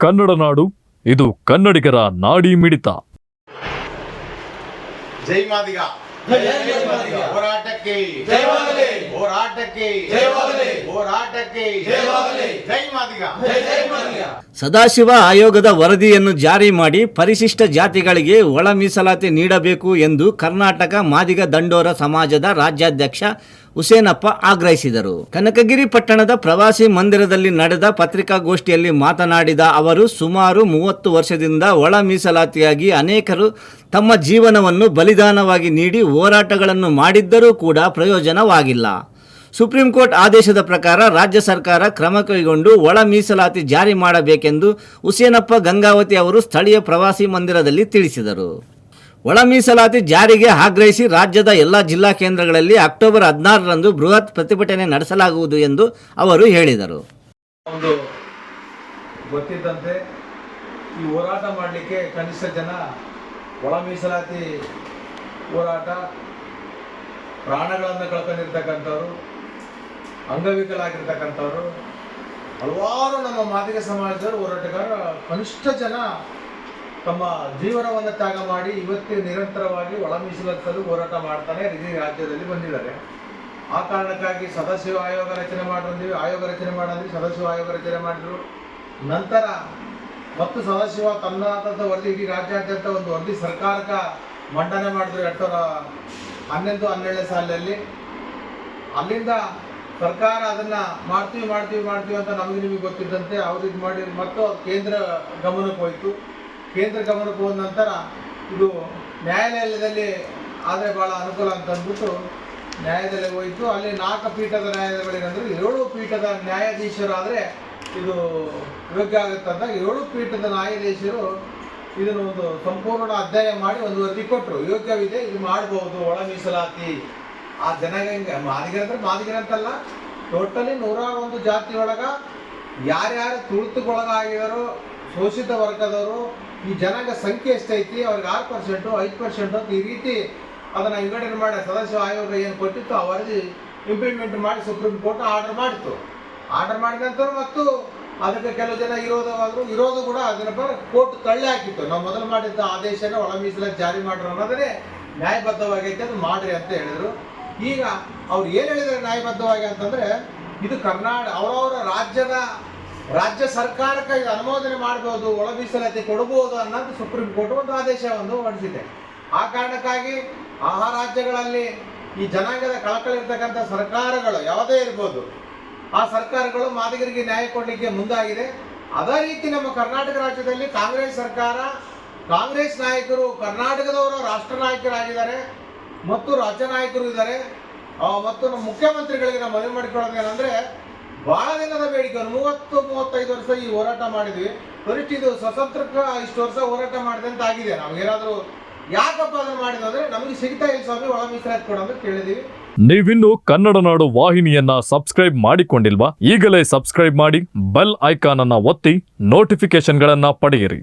ಕನ್ನಡ ನಾಡು ಇದು ಕನ್ನಡಿಗರ ನಾಡಿ ಮಿಡಿತ ಜೈ ಮಾದಿಗ ಜೈ ಮಾದಿಗ. ಹೋರಾಟಕ್ಕೆ. ಹೋರಾಟಕ್ಕೆ. ಹೋರಾಟಕ್ಕೆ ಜಯವಾಗಲಿ. ಜೈ ಮಾದಿಗ ಜೈ ಜೈ ಮಾದಿಗ ಸದಾಶಿವ ಆಯೋಗದ ವರದಿಯನ್ನು ಜಾರಿ ಮಾಡಿ ಪರಿಶಿಷ್ಟ ಜಾತಿಗಳಿಗೆ ಒಳ ಮೀಸಲಾತಿ ನೀಡಬೇಕು ಎಂದು ಕರ್ನಾಟಕ ಮಾದಿಗ ದಂಡೋರ ಸಮಾಜದ ರಾಜ್ಯಾಧ್ಯಕ್ಷ ಹುಸೇನಪ್ಪ ಆಗ್ರಹಿಸಿದರು. ಕನಕಗಿರಿ ಪಟ್ಟಣದ ಪ್ರವಾಸಿ ಮಂದಿರದಲ್ಲಿ ನಡೆದ ಪತ್ರಿಕಾಗೋಷ್ಠಿಯಲ್ಲಿ ಮಾತನಾಡಿದ ಅವರು, ಸುಮಾರು ಮೂವತ್ತು ವರ್ಷದಿಂದ ಒಳ ಮೀಸಲಾತಿಯಾಗಿ ಅನೇಕರು ತಮ್ಮ ಜೀವನವನ್ನು ಬಲಿದಾನವಾಗಿ ನೀಡಿ ಹೋರಾಟಗಳನ್ನು ಮಾಡಿದ್ದರೂ ಕೂಡ ಪ್ರಯೋಜನವಾಗಿಲ್ಲ. ಸುಪ್ರೀಂ ಕೋರ್ಟ್ ಆದೇಶದ ಪ್ರಕಾರ ರಾಜ್ಯ ಸರ್ಕಾರ ಕ್ರಮ ಕೈಗೊಂಡು ಒಳ ಮೀಸಲಾತಿ ಜಾರಿ ಮಾಡಬೇಕೆಂದು ಹುಸೇನಪ್ಪ ಗಂಗಾವತಿ ಅವರು ಸ್ಥಳೀಯ ಪ್ರವಾಸಿ ಮಂದಿರದಲ್ಲಿ ತಿಳಿಸಿದರು. ಒಳ ಮೀಸಲಾತಿ ಜಾರಿಗೆ ಆಗ್ರಹಿಸಿ ರಾಜ್ಯದ ಎಲ್ಲ ಜಿಲ್ಲಾ ಕೇಂದ್ರಗಳಲ್ಲಿ ಅಕ್ಟೋಬರ್ ಹದಿನಾರರಂದು ಬೃಹತ್ ಪ್ರತಿಭಟನೆ ನಡೆಸಲಾಗುವುದು ಎಂದು ಅವರು ಹೇಳಿದರು. ಒಂದು ಗೊತ್ತಿದ್ದಂತೆ ಈ ಹೋರಾಟ ಮಾಡಲಿಕ್ಕೆ ಕನಿಷ್ಠ ಜನ ಒಳ ಮೀಸಲಾತಿ ಹೋರಾಟ, ಪ್ರಾಣಗಳನ್ನು ಕಳ್ಕೊಂಡಿರ್ತಕ್ಕಂಥವ್ರು, ಅಂಗವಿಕಲಾಗಿರ್ತಕ್ಕಂಥವ್ರು, ಹಲವಾರು ನಮ್ಮ ಮಾದಿಗ ಸಮಾಜದವರು ಹೋರಾಟಗಾರ, ಕನಿಷ್ಠ ಜನ ತಮ್ಮ ಜೀವನವನ್ನು ತ್ಯಾಗ ಮಾಡಿ ಇವತ್ತು ನಿರಂತರವಾಗಿ ಒಳ ಹೋರಾಟ ಮಾಡ್ತಾನೆ ಇಡೀ ರಾಜ್ಯದಲ್ಲಿ ಬಂದಿದ್ದಾರೆ. ಆ ಕಾರಣಕ್ಕಾಗಿ ಸದಸ್ಯ ಆಯೋಗ ರಚನೆ ಮಾಡಿದ್ವಿ, ಆಯೋಗ ರಚನೆ ಮಾಡಿದ್ವಿ ಸದಸ್ಯ ಆಯೋಗ ರಚನೆ ಮಾಡಿದ್ರು. ನಂತರ ಮತ್ತು ಸದಾಶಿವ ತನ್ನಾದಂಥ ವರದಿ, ಇಡೀ ರಾಜ್ಯಾದ್ಯಂತ ಒಂದು ವರದಿ ಸರ್ಕಾರಕ್ಕೆ ಮಂಡನೆ ಮಾಡಿದ್ರು ಎರಡು ಸಾವಿರ ಹನ್ನೊಂದು, ಹನ್ನೆರಡನೇ ಸಾಲಿನಲ್ಲಿ. ಅಲ್ಲಿಂದ ಸರ್ಕಾರ ಅದನ್ನ ಮಾಡ್ತೀವಿ ಮಾಡ್ತೀವಿ ಮಾಡ್ತೀವಿ ಅಂತ ನಮಗೆ ನಿಮಗೆ ಗೊತ್ತಿದ್ದಂತೆ ಅವ್ರು ಇದು ಮಾಡಿ, ಮತ್ತು ಕೇಂದ್ರ ಗಮನಕ್ಕೆ ಹೋಯಿತು. ಕೇಂದ್ರ ಗಮನಕ್ಕೆ ಹೋದ ನಂತರ ಇದು ನ್ಯಾಯಾಲಯದಲ್ಲಿ ಆದರೆ ಭಾಳ ಅನುಕೂಲ ಅಂತ ಅಂದ್ಬಿಟ್ಟು ನ್ಯಾಯಾಲಯ ಹೋಯಿತು. ಅಲ್ಲಿ ನಾಲ್ಕು ಪೀಠದ ನ್ಯಾಯಾಲಯಗಳಿಗಂದ್ರೆ ಏಳು ಪೀಠದ ನ್ಯಾಯಾಧೀಶರು ಆದರೆ ಇದು ಯೋಗ್ಯ ಆಗುತ್ತೆ ಅಂತ ಏಳು ಪೀಠದ ನ್ಯಾಯಾಧೀಶರು ಇದನ್ನು ಒಂದು ಸಂಪೂರ್ಣ ಅಧ್ಯಯನ ಮಾಡಿ ಒಂದು ವರದಿ ಕೊಟ್ಟರು ಯೋಗ್ಯವಿದೆ, ಇದು ಮಾಡಬಹುದು ಒಳ ಮೀಸಲಾತಿ. ಆ ಜನಗಂಗೆ ಮಾದಿಗರ ಅಂತಲ್ಲ. ಟೋಟಲಿ ನೂರ ಒಂದು ಜಾತಿ ಒಳಗ ಯಾರ್ಯಾರು ತುಳಿತಕ್ಕೊಳಗಾಗಿದಾರೋ ಶೋಷಿತ ವರ್ಗದವರು ಈ ಜನಾಂಗ ಸಂಖ್ಯೆ ಎಷ್ಟೈತಿ, ಅವ್ರಿಗೆ ಆರು ಪರ್ಸೆಂಟು ಐದು ಪರ್ಸೆಂಟು ಈ ರೀತಿ ಅದನ್ನು ವಿಂಗಡಣೆ ಮಾಡಿ ಸದಸ್ಯ ಆಯೋಗ ಏನು ಕೊಟ್ಟಿತ್ತು ಆ ವರದಿ ಇಂಪ್ಲಿಮೆಂಟ್ ಮಾಡಿ ಸುಪ್ರೀಂ ಕೋರ್ಟ್ ಆರ್ಡರ್ ಮಾಡಿತ್ತು. ಆರ್ಡರ್ ಮಾಡಿದ ನಂತರ ಮತ್ತು ಅದಕ್ಕೆ ಕೆಲವು ಜನ ವಿರೋಧವಾದರು, ವಿರೋಧ ಕೂಡ ಅದನ್ನ ಪರ ಕೋರ್ಟ್ ತಳ್ಳಿ ಹಾಕಿತ್ತು. ನಾವು ಮೊದಲು ಮಾಡಿದ್ದ ಆದೇಶನ ಒಳ ಮೀಸಲಾಗಿ ಜಾರಿ ಮಾಡ್ರು ಅನ್ನೋದನ್ನೇ ನ್ಯಾಯಬದ್ಧವಾಗೈತೆ ಅದು ಮಾಡ್ರಿ ಅಂತ ಹೇಳಿದ್ರು. ಈಗ ಅವ್ರು ಏನು ಹೇಳಿದ್ರೆ ನ್ಯಾಯಬದ್ಧವಾಗಿ ಅಂತಂದ್ರೆ ಇದು ಕರ್ನಾಟಕ ಅವರವರ ರಾಜ್ಯದ ರಾಜ್ಯ ಸರ್ಕಾರಕ್ಕೆ ಇದು ಅನುಮೋದನೆ ಮಾಡಬಹುದು ಒಳ ಮೀಸಲಾತಿ ಕೊಡಬಹುದು ಅನ್ನೋದು ಸುಪ್ರೀಂ ಕೋರ್ಟ್ ಒಂದು ಆದೇಶವನ್ನು ಹೊರಡಿಸಿದೆ. ಆ ಕಾರಣಕ್ಕಾಗಿ ಆ ರಾಜ್ಯಗಳಲ್ಲಿ ಈ ಜನಾಂಗದ ಕಳಕಳಿರ್ತಕ್ಕಂಥ ಸರ್ಕಾರಗಳು ಯಾವುದೇ ಇರ್ಬೋದು, ಆ ಸರ್ಕಾರಗಳು ಮಾದಿಗರಿಗೆ ನ್ಯಾಯ ಕೊಡಲಿಕ್ಕೆ ಮುಂದಾಗಿದೆ. ಅದೇ ರೀತಿ ನಮ್ಮ ಕರ್ನಾಟಕ ರಾಜ್ಯದಲ್ಲಿ ಕಾಂಗ್ರೆಸ್ ಸರ್ಕಾರ, ಕಾಂಗ್ರೆಸ್ ನಾಯಕರು ಕರ್ನಾಟಕದವರು ರಾಷ್ಟ್ರ ನಾಯಕರಾಗಿದ್ದಾರೆ, ಮತ್ತು ರಾಜ್ಯ ನಾಯಕರು ಇದ್ದಾರೆ. ಮತ್ತು ನಮ್ಮ ಮುಖ್ಯಮಂತ್ರಿಗಳಿಗೆ ನಾವು ಮನವಿ ಮಾಡಿಕೊಳ್ಳೋದೇನೆಂದ್ರೆ ಬಹಳ ದಿನದ ಬೇಡಿಕೆ ಮೂವತ್ತು, ಮೂವತ್ತೈದು ವರ್ಷ ಈ ಹೋರಾಟ ಮಾಡಿದ್ವಿ. ಕನಿಷ್ಠ ಇದು ಸ್ವತಂತ್ರಕ್ಕೆ ಇಷ್ಟು ವರ್ಷ ಹೋರಾಟ ಮಾಡಿದೆ ಅಂತ ಆಗಿದೆ. ನಾವೇನಾದರೂ ಯಾಕಪ್ಪ ಅದನ್ನು ಮಾಡಿದ್ರೆ ನಮಗೆ ಸಿಗ್ತಾ ಇಲ್ಲ ಸ್ವಾಮಿ, ಒಳ ಮೀಸಲಾತಿ ಕೊಡ ಅಂತ ಕೇಳಿದೀವಿ. ನೀವಿನ್ನು ಕನ್ನಡ ನಾಡು ವಾಹಿನಿಯನ್ನ ಸಬ್ಸ್ಕ್ರೈಬ್ ಮಾಡಿಕೊಂಡಿಲ್ವಾ? ಈಗಲೇ ಸಬ್ಸ್ಕ್ರೈಬ್ ಮಾಡಿ, ಬೆಲ್ ಐಕಾನ್ ಅನ್ನ ಒತ್ತಿ ನೋಟಿಫಿಕೇಶನ್ಗಳನ್ನ ಪಡೆಯಿರಿ.